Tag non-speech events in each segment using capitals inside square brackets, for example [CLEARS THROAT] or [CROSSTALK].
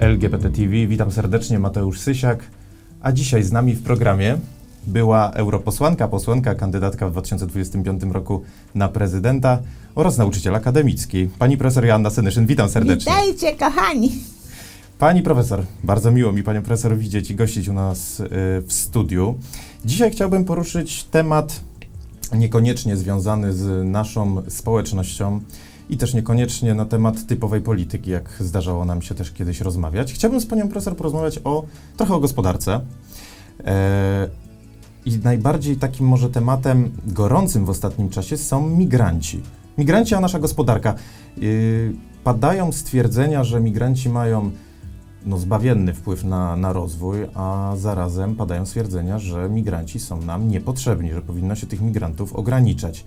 LGBT TV. Witam serdecznie, Mateusz Sysiak. A dzisiaj z nami w programie była europosłanka, posłanka, kandydatka w 2025 roku na prezydenta oraz nauczyciel akademicki. Pani profesor Joanna Senyszyn, witam serdecznie. Witajcie, kochani. Pani profesor, bardzo miło mi panią profesor widzieć i gościć u nas y, w studiu. Dzisiaj chciałbym poruszyć temat niekoniecznie związany z naszą społecznością i też niekoniecznie na temat typowej polityki, jak zdarzało nam się też kiedyś rozmawiać. Chciałbym z panią profesor porozmawiać o trochę o gospodarce. E, I najbardziej takim może tematem gorącym w ostatnim czasie są migranci. Migranci, a nasza gospodarka. Y, padają stwierdzenia, że migranci mają no, zbawienny wpływ na, na rozwój, a zarazem padają stwierdzenia, że migranci są nam niepotrzebni, że powinno się tych migrantów ograniczać.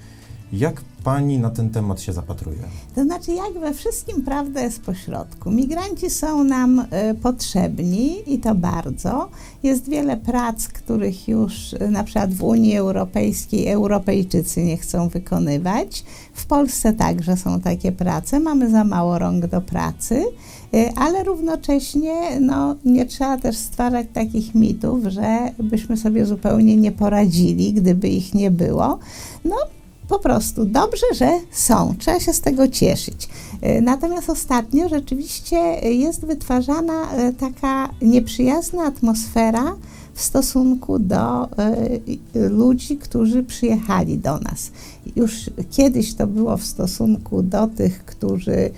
Jak pani na ten temat się zapatruje? To znaczy, jak we wszystkim prawda jest pośrodku. Migranci są nam y, potrzebni i to bardzo. Jest wiele prac, których już y, na przykład w Unii Europejskiej Europejczycy nie chcą wykonywać. W Polsce także są takie prace. Mamy za mało rąk do pracy. Y, Ale równocześnie no, nie trzeba też stwarzać takich mitów, że byśmy sobie zupełnie nie poradzili, gdyby ich nie było. No, po prostu dobrze, że są. Trzeba się z tego cieszyć. E, Natomiast ostatnio rzeczywiście jest wytwarzana e, taka nieprzyjazna atmosfera w stosunku do e, ludzi, którzy przyjechali do nas. Już kiedyś to było w stosunku do tych, którzy, e,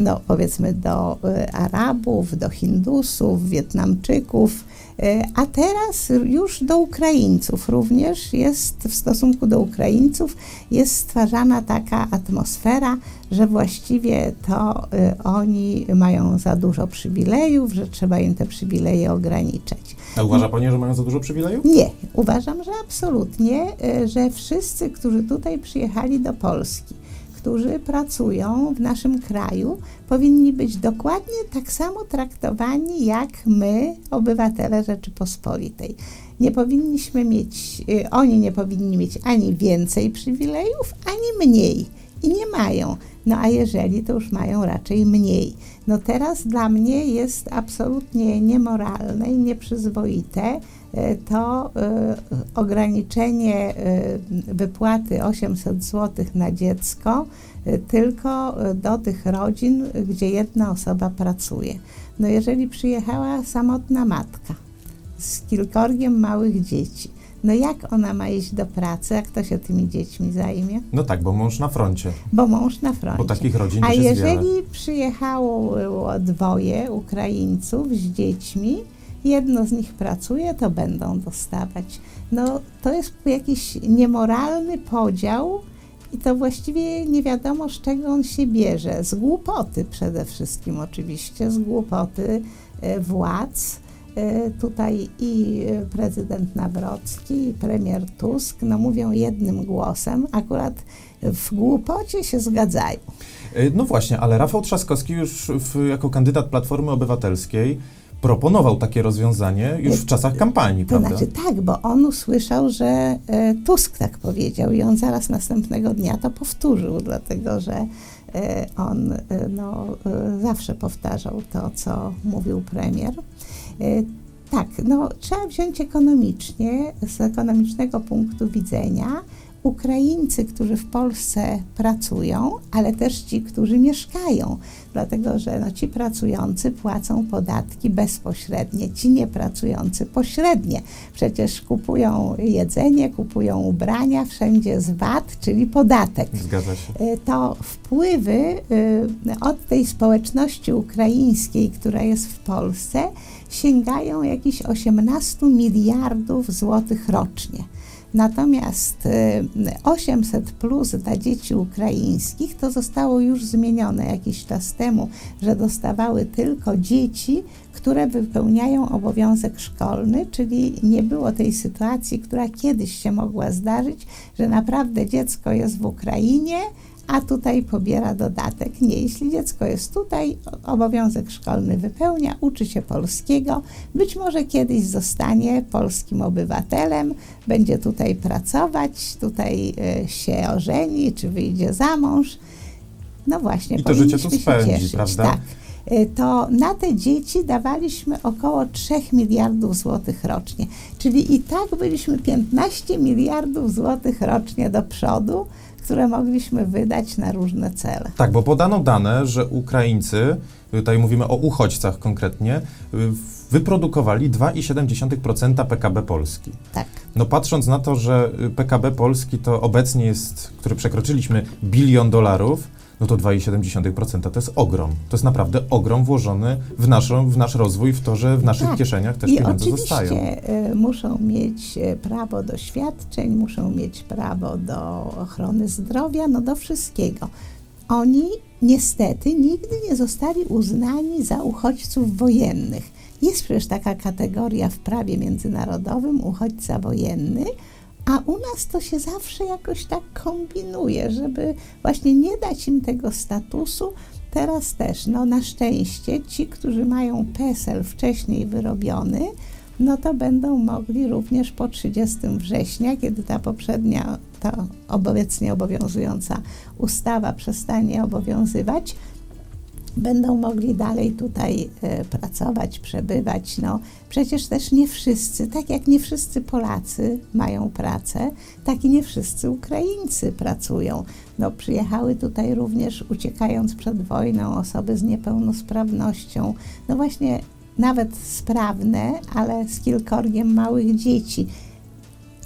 no powiedzmy, do e, Arabów, do Hindusów, Wietnamczyków, e, a teraz już do Ukraińców również jest w stosunku do Ukraińców jest stwarzana taka atmosfera, że właściwie to y, oni mają za dużo przywilejów, że trzeba im te przywileje ograniczać. A uważa pani, że mają za dużo przywilejów? Nie, uważam, że absolutnie, y, że wszyscy, którzy tutaj przyjechali do Polski, którzy pracują w naszym kraju, powinni być dokładnie tak samo traktowani jak my, obywatele Rzeczypospolitej. Nie powinniśmy mieć, y, oni nie powinni mieć ani więcej przywilejów, ani mniej. I nie mają. No a jeżeli, to już mają raczej mniej. No teraz dla mnie jest absolutnie niemoralne i nieprzyzwoite e, to e, ograniczenie e, wypłaty 800 zł na dziecko tylko do tych rodzin, gdzie jedna osoba pracuje. No jeżeli przyjechała samotna matka z kilkorgiem małych dzieci, no jak ona ma iść do pracy, a kto się tymi dziećmi zajmie? No tak, bo mąż na froncie, Bo mąż na froncie. bo takich rodzin A jeżeli wiele. przyjechało dwoje Ukraińców z dziećmi, jedno z nich pracuje, to będą dostawać. No to jest jakiś niemoralny podział i to właściwie nie wiadomo z czego on się bierze. Z głupoty przede wszystkim oczywiście, z głupoty e, władz. E, Tutaj i e, prezydent Nawrocki, i premier Tusk no, mówią jednym głosem, akurat w głupocie się zgadzają. E, No właśnie, ale Rafał Trzaskowski już w, jako kandydat Platformy Obywatelskiej proponował takie rozwiązanie już w czasach kampanii, To prawda? znaczy tak, bo on usłyszał, że Tusk tak powiedział i on zaraz następnego dnia to powtórzył, dlatego że on e, no, e, zawsze powtarzał to, co mówił premier. Tak, no, trzeba wziąć ekonomicznie, z ekonomicznego punktu widzenia. Ukraińcy, którzy w Polsce pracują, ale też ci, którzy mieszkają, dlatego że no, ci pracujący płacą podatki bezpośrednie, ci niepracujący pośrednie. Przecież kupują jedzenie, kupują ubrania, wszędzie jest VAT, czyli podatek. Zgadza się. Y, to wpływy y, od tej społeczności ukraińskiej, która jest w Polsce, sięgają jakichś 18 miliardów złotych rocznie. Natomiast y, 800 plus dla dzieci ukraińskich to zostało już zmienione jakiś czas temu, że dostawały tylko dzieci, które wypełniają obowiązek szkolny, czyli nie było tej sytuacji, która kiedyś się mogła zdarzyć, że naprawdę dziecko jest w Ukrainie, a tutaj pobiera dodatek. Nie, jeśli dziecko jest tutaj, obowiązek szkolny wypełnia, uczy się polskiego, być może kiedyś zostanie polskim obywatelem, będzie tutaj pracować, tutaj e, się ożeni, czy wyjdzie za mąż. No właśnie, I to życie tu spędzi, cieszyć, prawda? Tak. y, to na te dzieci dawaliśmy około 3 miliardów złotych rocznie. Czyli i tak byliśmy 15 miliardów złotych rocznie do przodu, które mogliśmy wydać na różne cele. Tak, bo podano dane, że Ukraińcy, tutaj mówimy o uchodźcach konkretnie, wyprodukowali 2,7% PKB Polski. Tak. No patrząc na to, że PKB Polski to obecnie jest, który przekroczyliśmy bilion dolarów, no to 2,7% to jest ogrom. To jest naprawdę ogrom włożony w, naszą, w nasz rozwój, w to, że w naszych Tak. kieszeniach też I pieniądze oczywiście zostają. y, muszą mieć y, prawo do świadczeń, muszą mieć prawo do ochrony zdrowia, no do wszystkiego. Oni niestety nigdy nie zostali uznani za uchodźców wojennych. Jest przecież taka kategoria w prawie międzynarodowym uchodźca wojenny, a u nas to się zawsze jakoś tak kombinuje, żeby właśnie nie dać im tego statusu. Teraz też, no na szczęście, ci, którzy mają PESEL wcześniej wyrobiony, no to będą mogli również po 30 września, kiedy ta poprzednia, ta obecnie obowiązująca ustawa przestanie obowiązywać, będą mogli dalej tutaj e, pracować, przebywać. No, przecież też nie wszyscy, tak jak nie wszyscy Polacy mają pracę, tak i nie wszyscy Ukraińcy pracują. No, przyjechały tutaj również, uciekając przed wojną, osoby z niepełnosprawnością. No właśnie, nawet sprawne, ale z kilkorgiem małych dzieci.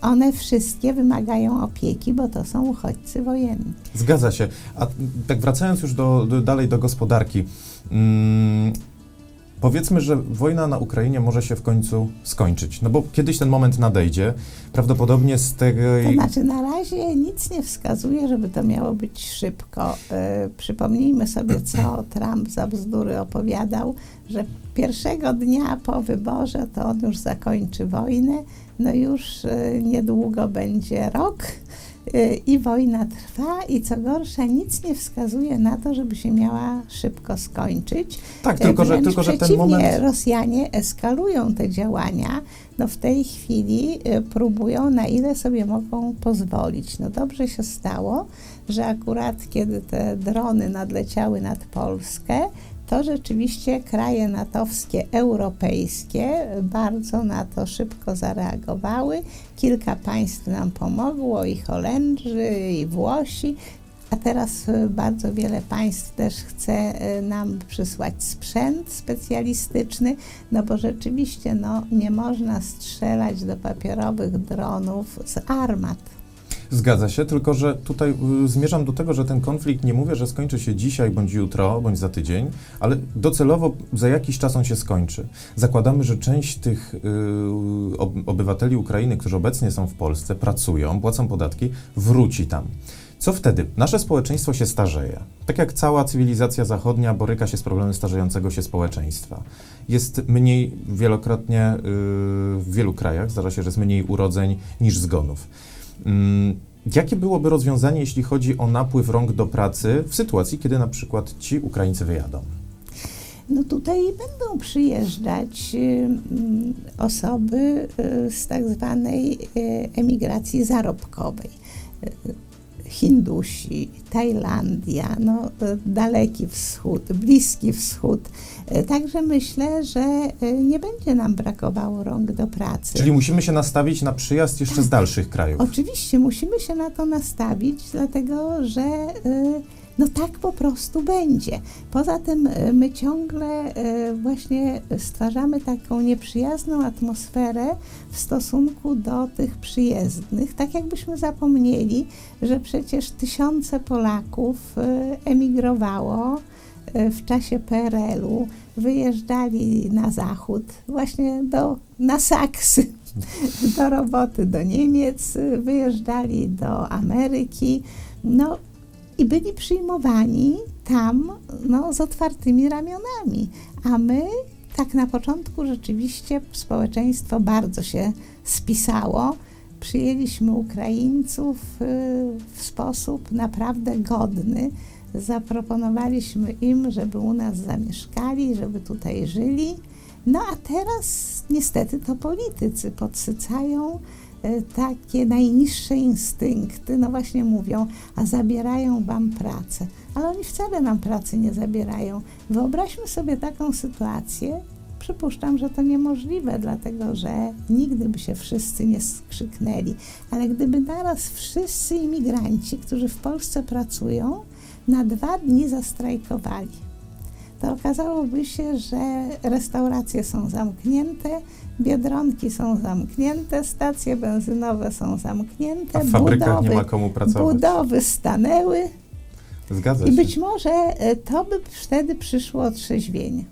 One wszystkie wymagają opieki, bo to są uchodźcy wojenni. Zgadza się. A tak wracając już do, do, dalej do gospodarki. Mm, powiedzmy, że wojna na Ukrainie może się w końcu skończyć. No bo kiedyś ten moment nadejdzie. Prawdopodobnie z tego... To znaczy, na razie nic nie wskazuje, żeby to miało być szybko. E, przypomnijmy sobie, co [CLEARS THROAT] Trump za bzdury opowiadał, że pierwszego dnia po wyborze to on już zakończy wojnę. No już e, niedługo będzie rok i wojna trwa i co gorsza, nic nie wskazuje na to, żeby się miała szybko skończyć. Tak, tylko że, tylko, że ten moment... Rosjanie eskalują te działania. No w tej chwili y, próbują, na ile sobie mogą pozwolić. No dobrze się stało, że akurat kiedy te drony nadleciały nad Polskę, to rzeczywiście kraje natowskie, europejskie bardzo na to szybko zareagowały. Kilka państw nam pomogło, i Holendrzy, i Włosi. A teraz y, bardzo wiele państw też chce y, nam przysłać sprzęt specjalistyczny, no bo rzeczywiście no, nie można strzelać do papierowych dronów z armat. Zgadza się, tylko że tutaj y, zmierzam do tego, że ten konflikt nie mówię, że skończy się dzisiaj, bądź jutro, bądź za tydzień, ale docelowo za jakiś czas on się skończy. Zakładamy, że część tych y, ob, obywateli Ukrainy, którzy obecnie są w Polsce, pracują, płacą podatki, wróci tam. Co wtedy? Nasze społeczeństwo się starzeje. Tak jak cała cywilizacja zachodnia boryka się z problemem starzejącego się społeczeństwa. Jest mniej, wielokrotnie y, w wielu krajach zdarza się, że jest mniej urodzeń niż zgonów. Mm, Jakie byłoby rozwiązanie, jeśli chodzi o napływ rąk do pracy w sytuacji, kiedy na przykład ci Ukraińcy wyjadą? No tutaj będą przyjeżdżać y, osoby y, z tak zwanej y, emigracji zarobkowej. Hindusi, Tajlandia, no, y, Daleki Wschód, Bliski Wschód. Y, Także myślę, że y, nie będzie nam brakowało rąk do pracy. Czyli musimy się nastawić na przyjazd jeszcze z dalszych krajów. Oczywiście musimy się na to nastawić, dlatego że y, no tak po prostu będzie. Poza tym y, my ciągle y, właśnie stwarzamy taką nieprzyjazną atmosferę w stosunku do tych przyjezdnych, tak jakbyśmy zapomnieli, że przecież tysiące Polaków y, emigrowało w czasie PRL-u, wyjeżdżali na zachód, właśnie do, na Saksy do roboty do Niemiec, wyjeżdżali do Ameryki, no i byli przyjmowani tam no, z otwartymi ramionami. A my tak na początku rzeczywiście społeczeństwo bardzo się spisało. Przyjęliśmy Ukraińców y, w sposób naprawdę godny. Zaproponowaliśmy im, żeby u nas zamieszkali, żeby tutaj żyli. No a teraz niestety to politycy podsycają takie najniższe instynkty, no właśnie mówią, a zabierają wam pracę. Ale oni wcale nam pracy nie zabierają. Wyobraźmy sobie taką sytuację. Przypuszczam, że to niemożliwe, dlatego że nigdy by się wszyscy nie skrzyknęli. Ale gdyby naraz wszyscy imigranci, którzy w Polsce pracują, na dwa dni zastrajkowali, to okazałoby się, że restauracje są zamknięte, biedronki są zamknięte, stacje benzynowe są zamknięte, A w fabrykach budowy, nie ma komu pracować. budowy stanęły Zgadza i się. być może e, to by wtedy przyszło otrzeźwienie.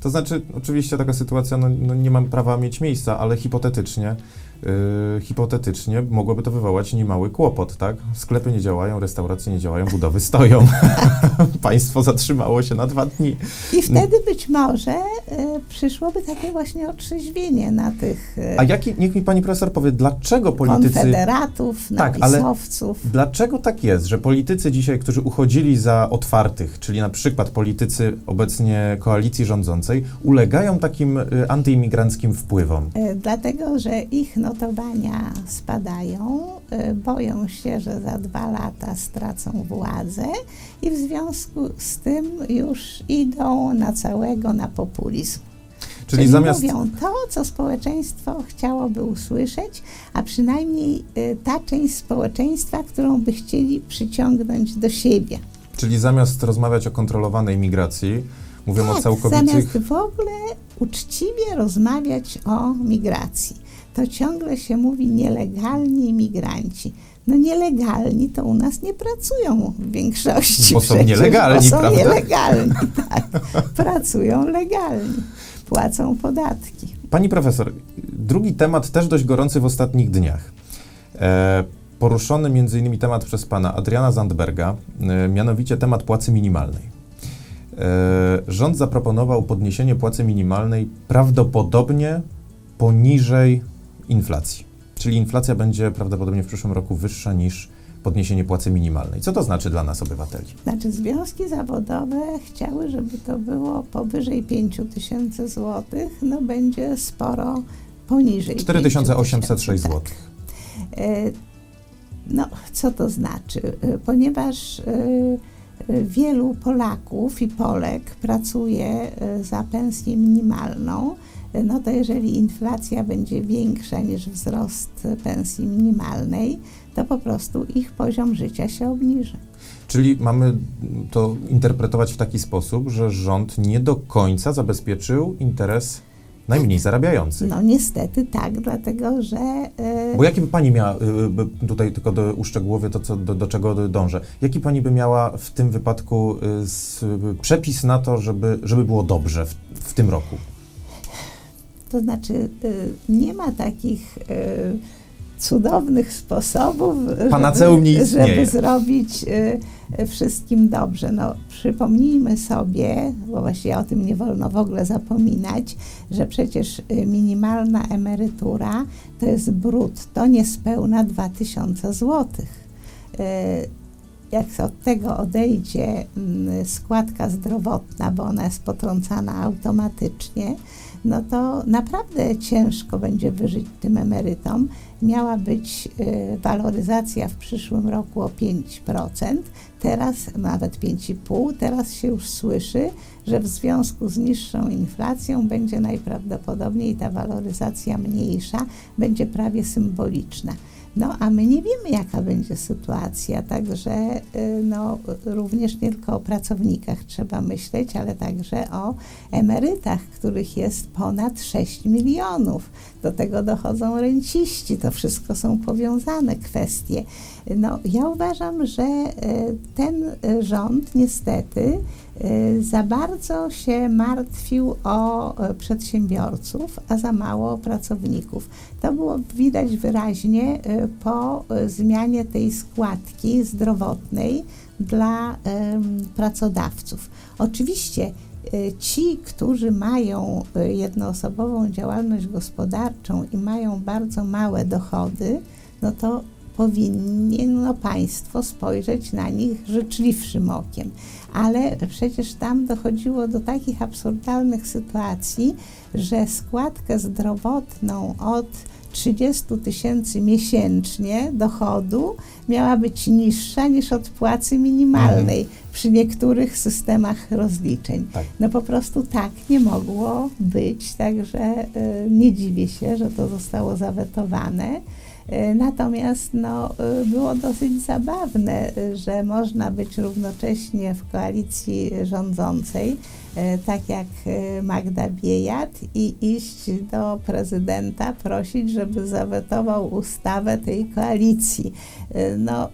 To znaczy, oczywiście taka sytuacja no, no nie mam prawa mieć miejsca, ale hipotetycznie, yy, hipotetycznie mogłoby to wywołać niemały kłopot, tak? Sklepy nie działają, restauracje nie działają, budowy stoją. [LAUGHS] Państwo zatrzymało się na dwa dni. I wtedy być może e, przyszłoby takie właśnie otrzeźwienie na tych e, A jaki, niech mi pani profesor powie, dlaczego politycy... konfederatów, Tak, ale- napisowców. Dlaczego tak jest, że politycy dzisiaj, którzy uchodzili za otwartych, czyli na przykład politycy obecnie koalicji rządzącej, ulegają takim y, antyimigranckim wpływom? E, Dlatego, że ich notowania spadają, e, boją się, że za dwa lata stracą władzę i w związku z tym już idą na całego na populizm. Czyli, zamiast... mówią to, co społeczeństwo chciałoby usłyszeć, a przynajmniej e, ta część społeczeństwa, którą by chcieli przyciągnąć do siebie. Czyli zamiast rozmawiać o kontrolowanej migracji, mówią o Tak, całkowitych... Zamiast w ogóle uczciwie rozmawiać o migracji, to ciągle się mówi nielegalni imigranci. No nielegalni to u nas nie pracują w większości. Bo są przecież, nielegalni, bo są prawda? nielegalni, tak. Pracują legalnie, płacą podatki. Pani profesor, drugi temat też dość gorący w ostatnich dniach. E, poruszony między innymi temat przez pana Adriana Zandberga, e, mianowicie temat płacy minimalnej. E, rząd zaproponował podniesienie płacy minimalnej prawdopodobnie poniżej inflacji. Czyli inflacja będzie prawdopodobnie w przyszłym roku wyższa niż podniesienie płacy minimalnej. Co to znaczy dla nas, obywateli? Znaczy związki zawodowe chciały, żeby to było powyżej 5 tysięcy złotych, no będzie sporo poniżej 4806 5 zł. E, No, co to znaczy? E, Ponieważ e, wielu Polaków i Polek pracuje za pensję minimalną, no to jeżeli inflacja będzie większa niż wzrost pensji minimalnej, to po prostu ich poziom życia się obniży. Czyli mamy to interpretować w taki sposób, że rząd nie do końca zabezpieczył interes najmniej zarabiających. No niestety tak, dlatego że e, Bo jaki by pani miała, y, by- tutaj tylko do, uszczegółowię to, co, do, do czego dążę, jaki pani by miała w tym wypadku y, s, y, przepis na to, żeby, żeby było dobrze w, w tym roku? To znaczy, y, nie ma takich y, cudownych sposobów, żeby, żeby zrobić y, wszystkim dobrze. No, przypomnijmy sobie, bo właściwie o tym nie wolno w ogóle zapominać, że przecież minimalna emerytura to jest brutto niespełna 2000 złotych. Y, jak od tego odejdzie mm, składka zdrowotna, bo ona jest potrącana automatycznie, no to naprawdę ciężko będzie wyżyć tym emerytom. Miała być y, waloryzacja w przyszłym roku o 5%, teraz nawet 5,5%, teraz się już słyszy, że w związku z niższą inflacją będzie najprawdopodobniej ta waloryzacja mniejsza, będzie prawie symboliczna. No, a my nie wiemy, jaka będzie sytuacja, także y, no, również nie tylko o pracownikach trzeba myśleć, ale także o emerytach, których jest ponad 6 milionów. Do tego dochodzą renciści, to wszystko są powiązane kwestie. No, ja uważam, że y, ten rząd niestety za bardzo się martwił o y, przedsiębiorców, a za mało o pracowników. To było widać wyraźnie y, po y, zmianie tej składki zdrowotnej dla pracodawców. Oczywiście y, ci, którzy mają y, jednoosobową działalność gospodarczą i mają bardzo małe dochody, no to powinno państwo spojrzeć na nich życzliwszym okiem. Ale przecież tam dochodziło do takich absurdalnych sytuacji, że składkę zdrowotną od 30 tysięcy miesięcznie dochodu miała być niższa niż od płacy minimalnej przy niektórych systemach rozliczeń. Tak. No po prostu tak nie mogło być, także y, nie dziwię się, że to zostało zawetowane. Y, Natomiast no, y, było dosyć zabawne, y, że można być równocześnie w koalicji rządzącej, tak jak Magda Biejat, i iść do prezydenta prosić, żeby zawetował ustawę tej koalicji. No,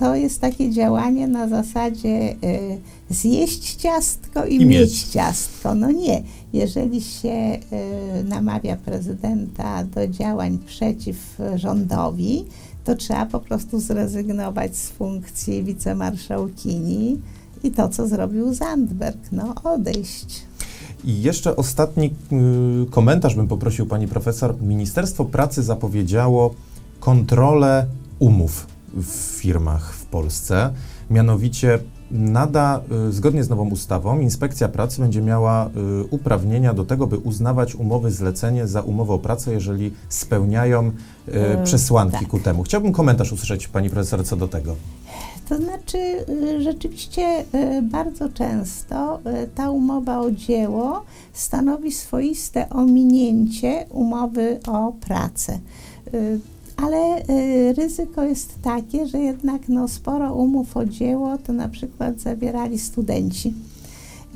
to jest takie działanie na zasadzie y, zjeść ciastko i, I mieć. mieć ciastko. No nie. Jeżeli się y, namawia prezydenta do działań przeciw rządowi, to trzeba po prostu zrezygnować z funkcji wicemarszałkini i to, co zrobił Zandberg, no odejść. I jeszcze ostatni y, komentarz bym poprosił pani profesor. Ministerstwo Pracy zapowiedziało kontrolę umów w firmach w Polsce. Mianowicie nada, y, zgodnie z nową ustawą, inspekcja pracy będzie miała y, uprawnienia do tego, by uznawać umowy zlecenie za umowę o pracę, jeżeli spełniają y, E, przesłanki tak. ku temu. Chciałbym komentarz usłyszeć pani profesor co do tego. To znaczy, rzeczywiście bardzo często ta umowa o dzieło stanowi swoiste ominięcie umowy o pracę. Ale y, ryzyko jest takie, że jednak no, sporo umów o dzieło to na przykład zawierali studenci.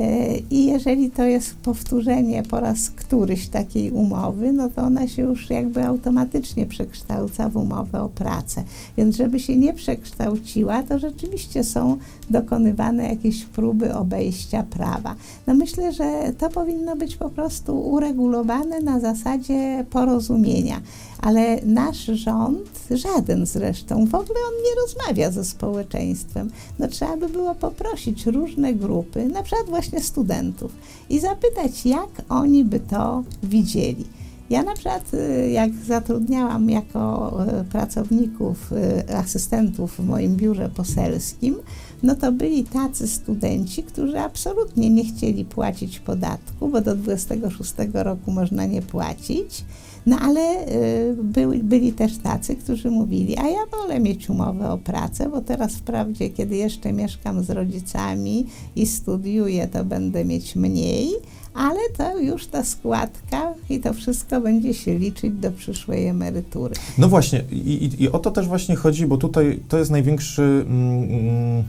Y, I jeżeli to jest powtórzenie po raz któryś takiej umowy, no to ona się już jakby automatycznie przekształca w umowę o pracę. Więc żeby się nie przekształciła, to rzeczywiście są dokonywane jakieś próby obejścia prawa. No myślę, że to powinno być po prostu uregulowane na zasadzie porozumienia. Ale nasz rząd, żaden zresztą, w ogóle on nie rozmawia ze społeczeństwem. No trzeba by było poprosić różne grupy, na przykład właśnie studentów, i zapytać, jak oni by to widzieli. Ja na przykład, y, jak zatrudniałam jako y, pracowników, y, asystentów w moim biurze poselskim, no to byli tacy studenci, którzy absolutnie nie chcieli płacić podatku, bo do 26 roku można nie płacić. No ale y, byli, też tacy, którzy mówili, a ja wolę mieć umowę o pracę, bo teraz wprawdzie, kiedy jeszcze mieszkam z rodzicami i studiuję, to będę mieć mniej, ale to już ta składka i to wszystko będzie się liczyć do przyszłej emerytury. No właśnie, i, i, i o to też właśnie chodzi, bo tutaj to jest największy, mm, mm,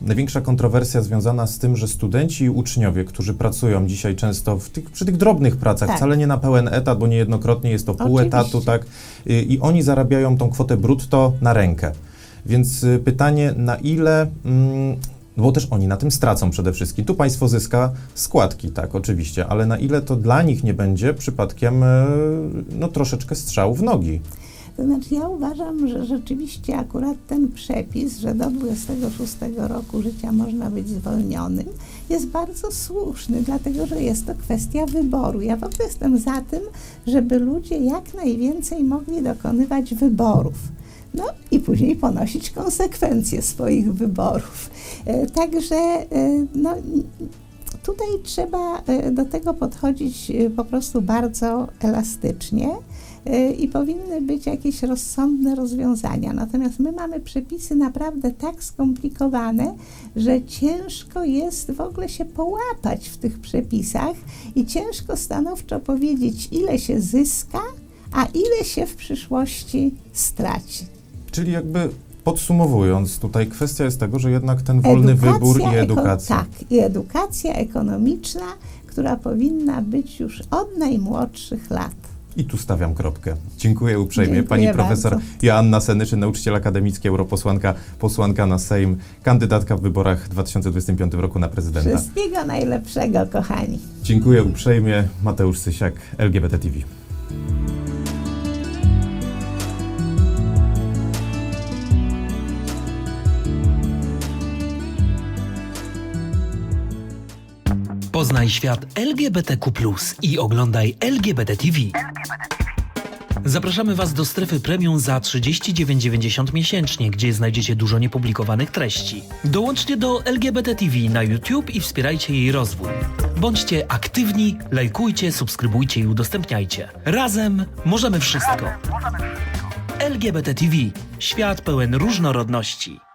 największa kontrowersja związana z tym, że studenci i uczniowie, którzy pracują dzisiaj często w tych, przy tych drobnych pracach, Tak. wcale nie na pełen etat, bo niejednokrotnie jest to pół Oczywiście. etatu, tak, i, i oni zarabiają tą kwotę brutto na rękę. Więc y, pytanie, na ile, mm, no bo też oni na tym stracą przede wszystkim. Tu państwo zyska składki, tak, oczywiście, ale na ile to dla nich nie będzie przypadkiem, y, no troszeczkę strzał w nogi. To znaczy ja uważam, że rzeczywiście akurat ten przepis, że do 26 roku życia można być zwolnionym, jest bardzo słuszny, dlatego że jest to kwestia wyboru. Ja w ogóle jestem za tym, żeby ludzie jak najwięcej mogli dokonywać wyborów. No i później ponosić konsekwencje swoich wyborów. E, Także e, no, tutaj trzeba e, do tego podchodzić po prostu bardzo elastycznie i powinny być jakieś rozsądne rozwiązania. Natomiast my mamy przepisy naprawdę tak skomplikowane, że ciężko jest w ogóle się połapać w tych przepisach i ciężko stanowczo powiedzieć, ile się zyska, a ile się w przyszłości straci. Czyli jakby podsumowując, tutaj kwestia jest tego, że jednak ten wolny wybór i eko- edukacja. tak, i edukacja ekonomiczna, która powinna być już od najmłodszych lat. I tu stawiam kropkę. Dziękuję uprzejmie. Dziękuję Pani profesor bardzo. Joanna Senyczyn, nauczyciel akademicki, europosłanka, posłanka na Sejm, kandydatka w wyborach w 2025 roku na prezydenta. Wszystkiego najlepszego, kochani. Dziękuję uprzejmie. Mateusz Sysiak, LGBT TV. Poznaj świat LGBTQ+, i oglądaj LGBT TV. Zapraszamy Was do strefy premium za 39,90 miesięcznie, gdzie znajdziecie dużo niepublikowanych treści. Dołączcie do LGBT TV na YouTube i wspierajcie jej rozwój. Bądźcie aktywni, lajkujcie, subskrybujcie i udostępniajcie. Razem możemy wszystko. LGBT TV. Świat pełen różnorodności.